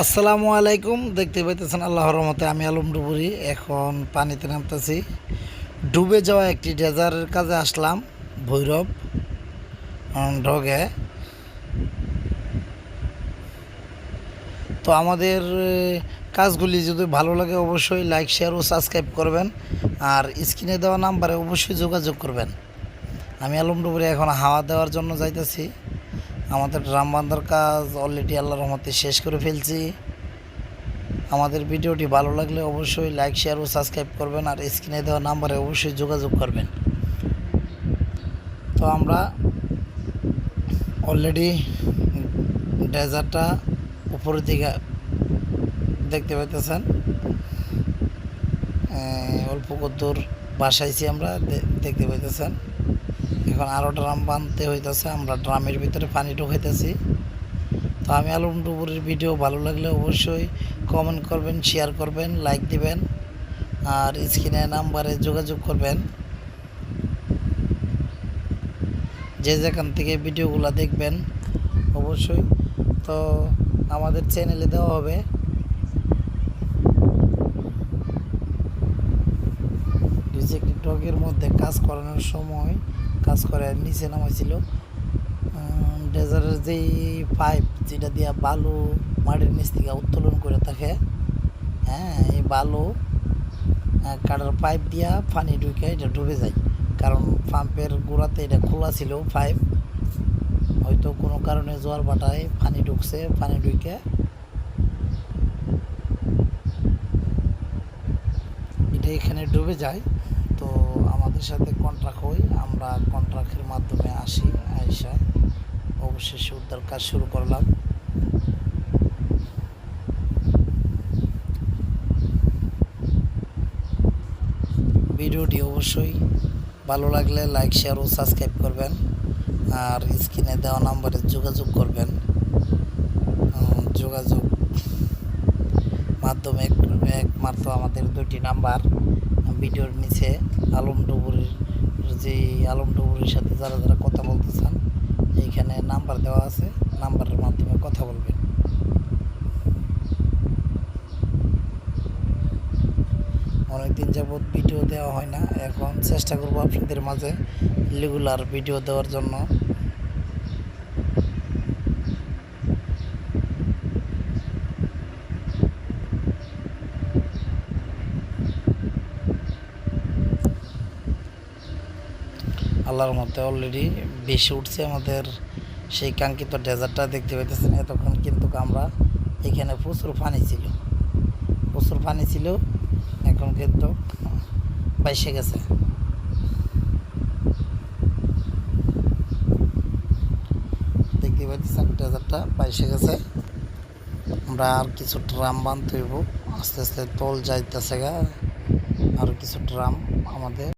আসসালামু আলাইকুম, দেখতে পাইতেছেন আল্লাহর রহমতে আমি আলম ডুবুরি। এখন পানিতে নামতেছি। ডুবে যাওয়া একটি ডেজারের কাজে আসলাম, ভৈরব ঢগে তো আমাদের কাজগুলি যদি ভালো লাগে অবশ্যই লাইক, শেয়ার ও সাবস্ক্রাইব করবেন। আর স্ক্রিনে দেওয়া নাম্বারে অবশ্যই যোগাযোগ করবেন। আমি আলম ডুবুরি এখন হাওয়া দেওয়ার জন্য যাইতেছি। আমাদের ড্রাম বান্ধার কাজ অলরেডি আল্লাহর রহমতে শেষ করে ফেলছি। আমাদের ভিডিওটি ভালো লাগলে অবশ্যই লাইক শেয়ার ও সাবস্ক্রাইব করবেন আর স্ক্রিনে দেওয়া নাম্বারে অবশ্যই যোগাযোগ করবেন। তো আমরা অলরেডি ডেজার্টটা উপরের দিকে দেখতে পাইতেছেন। অল্প কদ্দুর বাসাইছি আমরা দেখতে পাইতেছেন। এখন আরও ড্রাম বানতে হইতেছে, আমরা ড্রামের ভিতরে পানি ঢুকাইতেছি। তো আমি আলম ডুবুরের ভিডিও ভালো লাগলে অবশ্যই কমেন্ট করবেন শেয়ার করবেন লাইক দিবেন, আর স্ক্রিনে নাম্বারে যোগাযোগ করবেন। যে যেখান থেকে ভিডিওগুলো দেখবেন, অবশ্যই। তো আমাদের চ্যানেলে দেওয়া হবে। রিজেক্ট ডগের মধ্যে কাজ করানোর সময়, কাজ করে নিচে নামাইছিল ডেজারের যেই পাইপ যেটা দিয়া বালু মাটির নিচ থেকে উত্তোলন করে থাকে হ্যাঁ এই বালু কাটার পাইপ দিয়া পানি ঢুকে এটা ডুবে যায়। কারণ পাম্পের গোড়াতে এটা খোলা ছিল পাইপ, হয়তো কোনো কারণে জোয়ার বাটায় পানি ঢুকছে, পানি ঢুকে। এটা এখানে ডুবে যায়। তো আমাদের সাথে কন্ট্রাক্ট হই। আমরা কন্ট্রাক্টের মাধ্যমে আসি, আইসা অবশেষে উদ্ধার কাজ শুরু করলাম। ভিডিওটি অবশ্যই ভালো লাগলে লাইক শেয়ার ও সাবস্ক্রাইব করবেন। আর স্ক্রিনে দেওয়া নাম্বারে যোগাযোগ করবেন। যোগাযোগ মাধ্যমে এক- একমাত্র আমাদের দুটি নাম্বার ভিডিওর নিচে আলম ডুবুরির যে আলম ডুবুরির সাথে যারা যারা কথা বলতে চান এইখানে নাম্বার দেওয়া আছে, নাম্বারের মাধ্যমে কথা বলবেন। অনেকদিন যাবৎ ভিডিও দেওয়া হয় না, এখন চেষ্টা করব আপনাদের মাঝে রেগুলার ভিডিও দেওয়ার জন্য। আল্লাহর মতে অলরেডি বেশি উঠছে আমাদের সেই কাঙ্ক্ষিত ডেজার্টটা দেখতে পাইতেছেন। এতক্ষণ কিন্তু আমরা এখানে প্রচুর পানি ছিল। প্রচুর পানি ছিল। এখন কিন্তু বাইসে গেছে। দেখতে পাইতেছেন ডেজার্টটা বাইসে গেছে। আমরা আর কিছু ড্রাম বানতে হইব। আস্তে আস্তে তল যাইতেছে গা। আর কিছু ড্রাম আমাদের